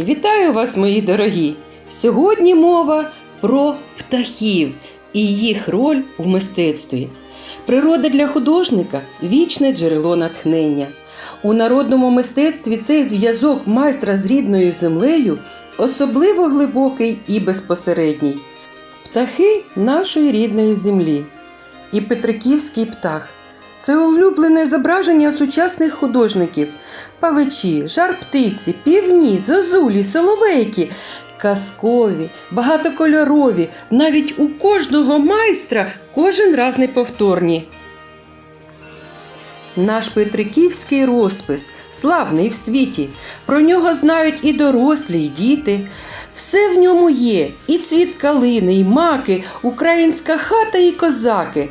Вітаю вас, мої дорогі! Сьогодні мова про птахів і їх роль у мистецтві. Природа для художника вічне джерело натхнення. У народному мистецтві цей зв'язок майстра з рідною землею особливо глибокий і безпосередній. Птахи нашої рідної землі. І Петриківський птах це улюблене зображення сучасних художників. Павичі, жар птиці, півні, зозулі, соловейки. Казкові, багатокольорові, навіть у кожного майстра кожен раз неповторні. Наш Петриківський розпис славний в світі. Про нього знають і дорослі, і діти. Все в ньому є: і цвіт калини, і маки, українська хата, і козаки.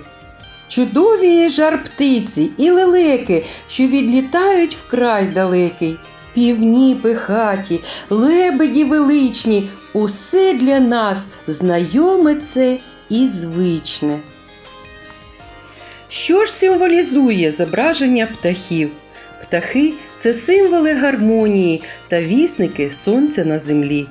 Чудові є жар птиці і лелеки, що відлітають вкрай далекий. Півні пихаті, лебеді величні, усе для нас знайоме це і звичне. Що ж символізує зображення птахів? Птахи це символи гармонії та вісники сонця на землі.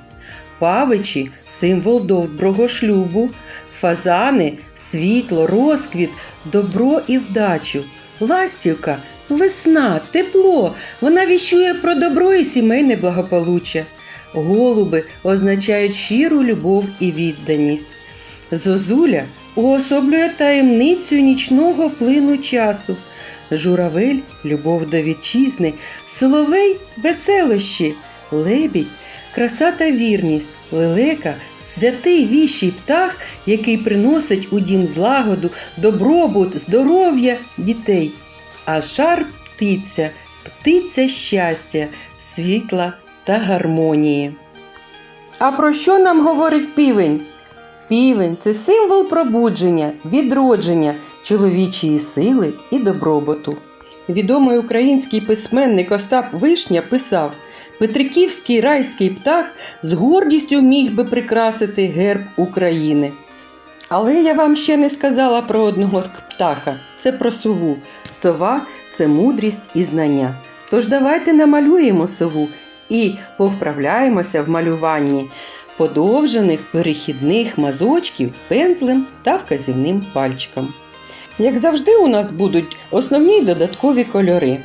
Павичі символ доброго шлюбу, фазани світло, розквіт, добро і вдачу. Ластівка весна, тепло. Вона віщує про добро і сімейне благополуччя. Голуби означають щиру любов і відданість. Зозуля уособлює таємницю нічного плину часу. Журавель любов до вітчизни, соловей веселощі, лебідь краса та вірність, лелека святий віщий птах, який приносить у дім злагоду, добробут, здоров'я дітей. А жар птиця, птиця щастя, світла та гармонії. А про що нам говорить півень? Півень це символ пробудження, відродження чоловічої сили і добробуту. Відомий український письменник Остап Вишня писав: Петриківський райський птах з гордістю міг би прикрасити герб України. Але я вам ще не сказала про одного птаха це про сову. Сова це мудрість і знання. Тож давайте намалюємо сову і повправляємося в малюванні подовжених перехідних мазочків пензлем та вказівним пальчиком. Як завжди, у нас будуть основні додаткові кольори.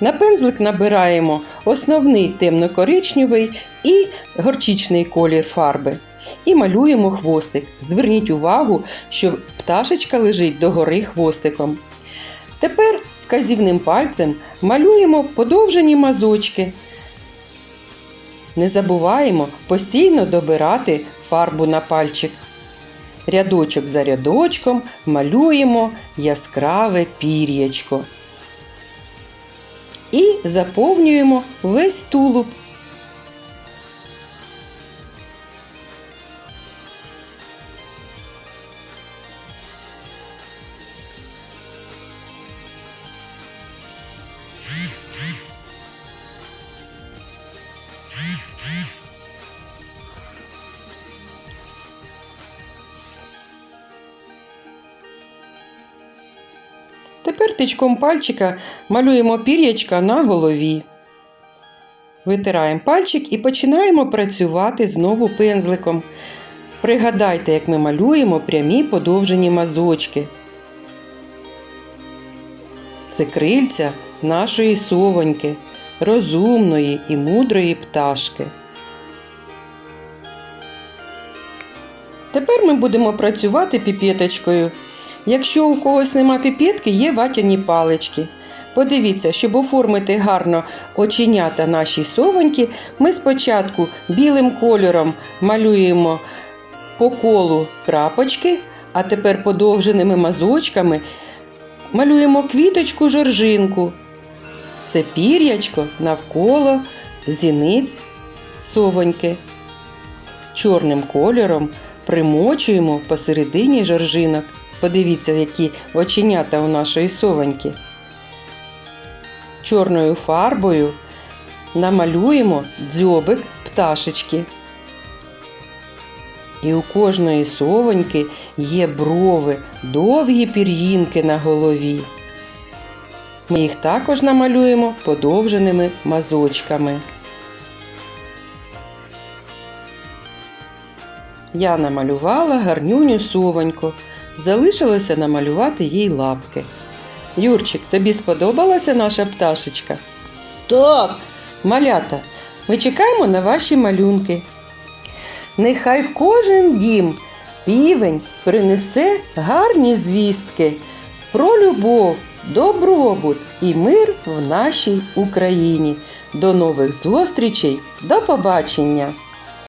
На пензлик набираємо основний темно-коричневий і горчичний колір фарби. І малюємо хвостик. Зверніть увагу, що пташечка лежить догори хвостиком. Тепер вказівним пальцем малюємо подовжені мазочки. Не забуваємо постійно добирати фарбу на пальчик. Рядочок за рядочком малюємо яскраве пір'ячко. І заповнюємо весь тулуб. Тепер тичком пальчика малюємо пір'ячка на голові. Витираємо пальчик і починаємо працювати знову пензликом. Пригадайте, як ми малюємо прямі подовжені мазочки. Це крильця нашої совоньки, розумної і мудрої пташки. Тепер ми будемо працювати піпеточкою. Якщо у когось нема піпетки, є ватяні палички. Подивіться, щоб оформити гарно оченята нашій совоньки, ми спочатку білим кольором малюємо по колу крапочки, а тепер подовженими мазочками малюємо квіточку жоржинку. Це пір'ячко навколо зіниць совоньки. Чорним кольором примочуємо посередині жоржинок. Подивіться, які оченята у нашої совоньки. Чорною фарбою намалюємо дзьобик пташечки. І у кожної совоньки є брови, довгі пір'їнки на голові. Ми їх також намалюємо подовженими мазочками. Я намалювала гарнюню совоньку. Залишилося намалювати їй лапки. Юрчик, тобі сподобалася наша пташечка? Так, Малята, ми чекаємо на ваші малюнки. Нехай в кожен дім півень принесе гарні звістки про любов, добробут і мир в нашій Україні. До нових зустрічей, до побачення!